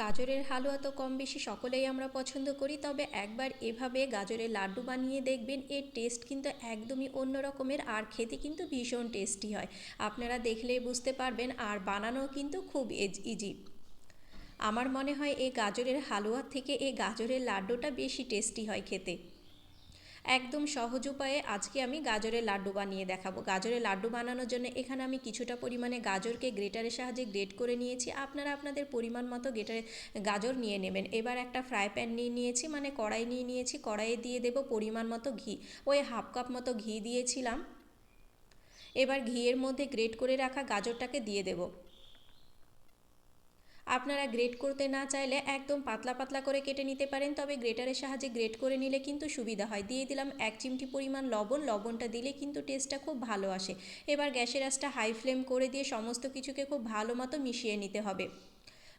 গাজরের হালুয়া তো কম বেশি সকলেই আমরা পছন্দ করি, তবে একবার এভাবে গাজরের লাড্ডু বানিয়ে দেখবেন এর টেস্ট কিন্তু একদমই অন্য রকমের আর খেতে কিন্তু ভীষণ টেস্টি হয়। আপনারা দেখলেই বুঝতে পারবেন আর বানানো কিন্তু খুব ইজি আমার মনে হয় এই গাজরের হালুয়ার থেকে এই গাজরের লাড্ডুটা বেশি টেস্টি হয় খেতে। একদম সহজ উপায়ে আজকে আমি গাজরের লাড্ডু বানিয়ে দেখাবো। গাজরের লাড্ডু বানানোর জন্য এখানে আমি কিছুটা পরিমাণে গাজরকে গ্রেটারের সাহায্যে গ্রেট করে নিয়েছি। আপনারা আপনাদের পরিমাণ মতো গ্রেটারে গাজর নিয়ে নেবেন। এবার একটা ফ্রাই প্যান নিয়ে নিয়েছি মানে কড়াই নিয়ে নিয়েছি। কড়াইয়ে দিয়ে দেব পরিমাণ মতো ঘি। ওই হাফ কাপ মতো ঘি দিয়েছিলাম। এবার ঘিয়ের মধ্যে গ্রেট করে রাখা গাজরটাকে দিয়ে দেবো। আপনারা গ্রেড করতে না চাইলে একদম পাতলা পাতলা করে কেটে নিতে পারেন, তবে গ্রেটারের সাহায্যে গ্রেড করে নিলে কিন্তু সুবিধা হয়। দিয়ে দিলাম এক চিমটি পরিমাণ লবণ, লবণটা দিলে কিন্তু টেস্টটা খুব ভালো আসে। এবার গ্যাসের আঁচটা হাই ফ্লেম করে দিয়ে সমস্ত কিছুকে খুব ভালো মতো মিশিয়ে নিতে হবে।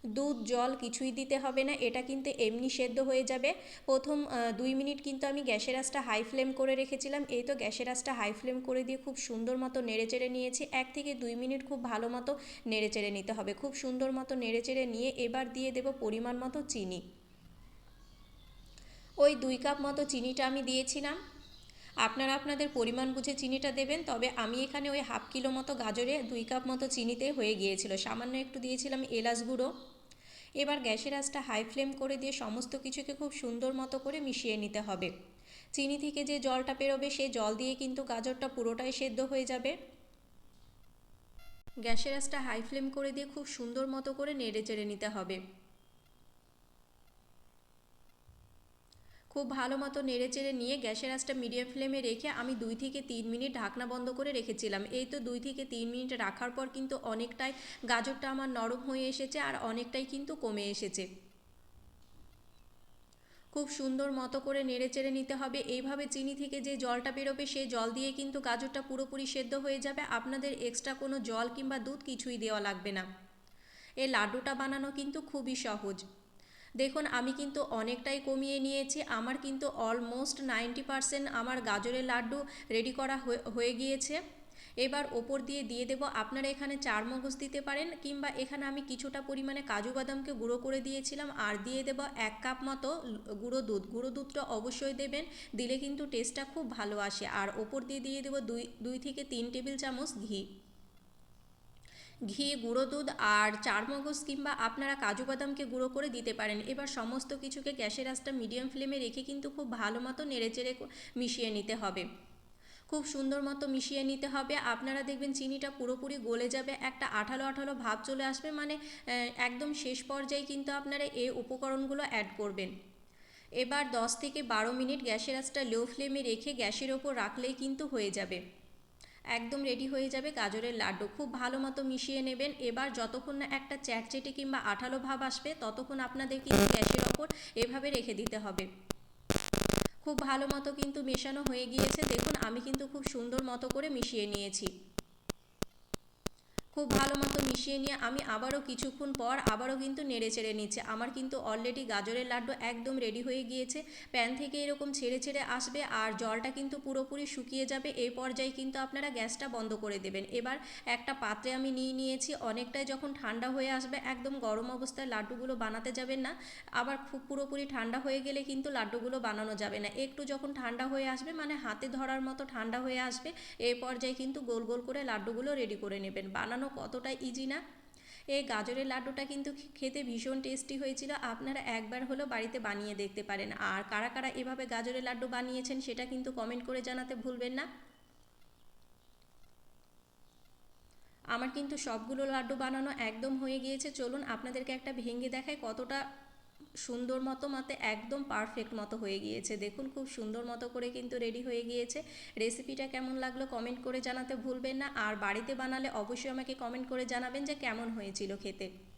দুধ, জল কিছুই দিতে হবে না, এটা কিন্তু এমনি সেদ্ধ হয়ে যাবে। প্রথম দুই মিনিট কিন্তু আমি গ্যাসের আঁচটা হাই ফ্লেম করে রেখেছিলাম। এই তো গ্যাসের আঁচটা হাই ফ্লেম করে দিয়ে খুব সুন্দর মতো নেড়েচেড়ে নিয়েছি। এক থেকে দুই মিনিট খুব ভালো মতো নেড়েচেড়ে নিতে হবে। খুব সুন্দর মতো নেড়েচেড়ে নিয়ে এবার দিয়ে দেব পরিমাণ মতো চিনি। ওই দুই কাপ মতো চিনিটা আমি দিয়েছিলাম। আপনারা আপনাদের পরিমাণ বুঝে চিনিটা দেবেন, তবে আমি এখানে ওই হাফ কিলো মতো গাজরে দুই কাপ মতো চিনিতে হয়ে গিয়েছিল। সামান্য একটু দিয়েছিলাম এলাচ গুঁড়ো। এবার গ্যাসের আঁচটা হাই ফ্লেম করে দিয়ে সমস্ত কিছুকে খুব সুন্দর মতো করে মিশিয়ে নিতে হবে। চিনি থেকে যে জলটা পেরোবে সে জল দিয়ে কিন্তু গাজরটা পুরোটাই সেদ্ধ হয়ে যাবে। গ্যাসের আঁচটা হাই ফ্লেম করে দিয়ে খুব সুন্দর মতো করে নেড়ে চেড়ে নিতে হবে। খুব ভালো মতো নেড়ে চেড়ে নিয়ে গ্যাসের আঁচটা মিডিয়াম ফ্লেমে রেখে আমি দুই থেকে তিন মিনিট ঢাকনা বন্ধ করে রেখেছিলাম। এই তো দুই থেকে তিন মিনিট রাখার পর কিন্তু অনেকটাই গাজরটা আমার নরম হয়ে এসেছে আর অনেকটাই কিন্তু কমে এসেছে। খুব সুন্দর মতো করে নেড়ে চেড়ে নিতে হবে। এইভাবে চিনি থেকে যে জলটা বেরোবে সেই জল দিয়ে কিন্তু গাজরটা পুরোপুরি সেদ্ধ হয়ে যাবে। আপনাদের এক্সট্রা কোনো জল কিংবা দুধ কিছুই দেওয়া লাগবে না। এই লাড্ডুটা বানানো কিন্তু খুবই সহজ। দেখুন, আমি কিন্তু অনেকটাই কমিয়ে নিয়েছি। আমার কিন্তু অলমোস্ট নাইনটি পারসেন্ট আমার গাজরের লাড্ডু রেডি করা হয়ে গিয়েছে। এবার ওপর দিয়ে দিয়ে দেবো। আপনারা এখানে চার মগজ দিতে পারেন, কিংবা এখানে আমি কিছুটা পরিমাণে কাজু বাদামকে গুঁড়ো করে দিয়েছিলাম, আর দিয়ে দেব এক কাপ মতো গুঁড়ো দুধ। গুঁড়ো দুধটা অবশ্যই দেবেন, দিলে কিন্তু টেস্টটা খুব ভালো আসে। আর ওপর দিয়ে দিয়ে দেবো দুই দুই থেকে তিন টেবিল চামচ ঘি। ঘি, গুঁড়ো দুধ আর চারমগজ কিংবা আপনারা কাজু বাদামকে গুঁড়ো করে দিতে পারেন। এবার সমস্ত কিছুকে গ্যাসের আঁচটা মিডিয়াম ফ্লেমে রেখে কিন্তু খুব ভালো মতো নেড়েচেড়ে মিশিয়ে নিতে হবে। খুব সুন্দর মতো মিশিয়ে নিতে হবে। আপনারা দেখবেন চিনিটা পুরোপুরি গলে যাবে, একটা আঠালো আঠালো ভাব চলে আসবে মানে একদম শেষ পর্যায়ে কিন্তু আপনারা এই উপকরণগুলো অ্যাড করবেন। এবার দশ থেকে বারো মিনিট গ্যাসের আঁচটা লো ফ্লেমে রেখে গ্যাসের ওপর রাখলেই কিন্তু হয়ে যাবে। একদম রেডি হয়ে যাবে গাজরের লাড্ডু। খুব ভালো মতো মিশিয়ে নেবেন। এবার যতক্ষণ না একটা চ্যাটচেটে কিংবা আঠালো ভাব আসবে, ততক্ষণ আপনাদের কিন্তু গ্যাসের ওপর এভাবে রেখে দিতে হবে। খুব ভালো মতো কিন্তু মেশানো হয়ে গিয়েছে। দেখুন, আমি কিন্তু খুব সুন্দর মতো করে মিশিয়ে নিয়েছি। খুব ভালো মতো মিশিয়ে নিয়ে আমি আবারও কিছুক্ষণ পর আবারও কিন্তু নেড়ে চেড়ে নিচ্ছে। আমার কিন্তু অলরেডি গাজরের লাড্ডু একদম রেডি হয়ে গিয়েছে। প্যান থেকে এরকম ছেড়ে ছেড়ে আসবে আর জলটা কিন্তু পুরোপুরি শুকিয়ে যাবে। এই পর্যায়ে কিন্তু আপনারা গ্যাসটা বন্ধ করে দেবেন। এবার একটা পাত্রে আমি নিয়ে নিয়েছি। অনেকটাই যখন ঠান্ডা হয়ে আসবে, একদম গরম অবস্থায় লাড্ডুগুলো বানাতে যাবেন না। আবার খুব পুরোপুরি ঠান্ডা হয়ে গেলে কিন্তু লাড্ডুগুলো বানানো যাবে না। একটু যখন ঠান্ডা হয়ে আসবে মানে হাতে ধরার মতো ঠান্ডা হয়ে আসবে এই পর্যায়ে কিন্তু গোল গোল করে লাড্ডুগুলো রেডি করে নেবেন। বানানো বানানো কতটা ইজি না? এই গাজরের লাড্ডুটা কিন্তু খেতে ভীষণ টেস্টি হয়েছিল। আপনারা একবার হলেও বাড়িতে বানিয়ে দেখতে পারেন। আর কারা কারা এভাবে গাজরের লাড্ডু বানিয়েছেন সেটা কিন্তু কমেন্ট করে জানাতে ভুলবেন না। আমার কিন্তু সবগুলো লাড্ডু বানানো একদম হয়ে গিয়েছে। চলুন আপনাদেরকে একটা ভেঙে দেখায় কতটা সুন্দর মতো মতে, একদম পারফেক্ট মতো হয়ে গিয়েছে। দেখুন, খুব সুন্দর মতো করে কিন্তু রেডি হয়ে গিয়েছে। রেসিপিটা কেমন লাগল কমেন্ট করে জানাতে ভুলবেন না। আর বাড়িতে বানালে অবশ্যই আমাকে কমেন্ট করে জানাবেন যে কেমন হয়েছিল খেতে।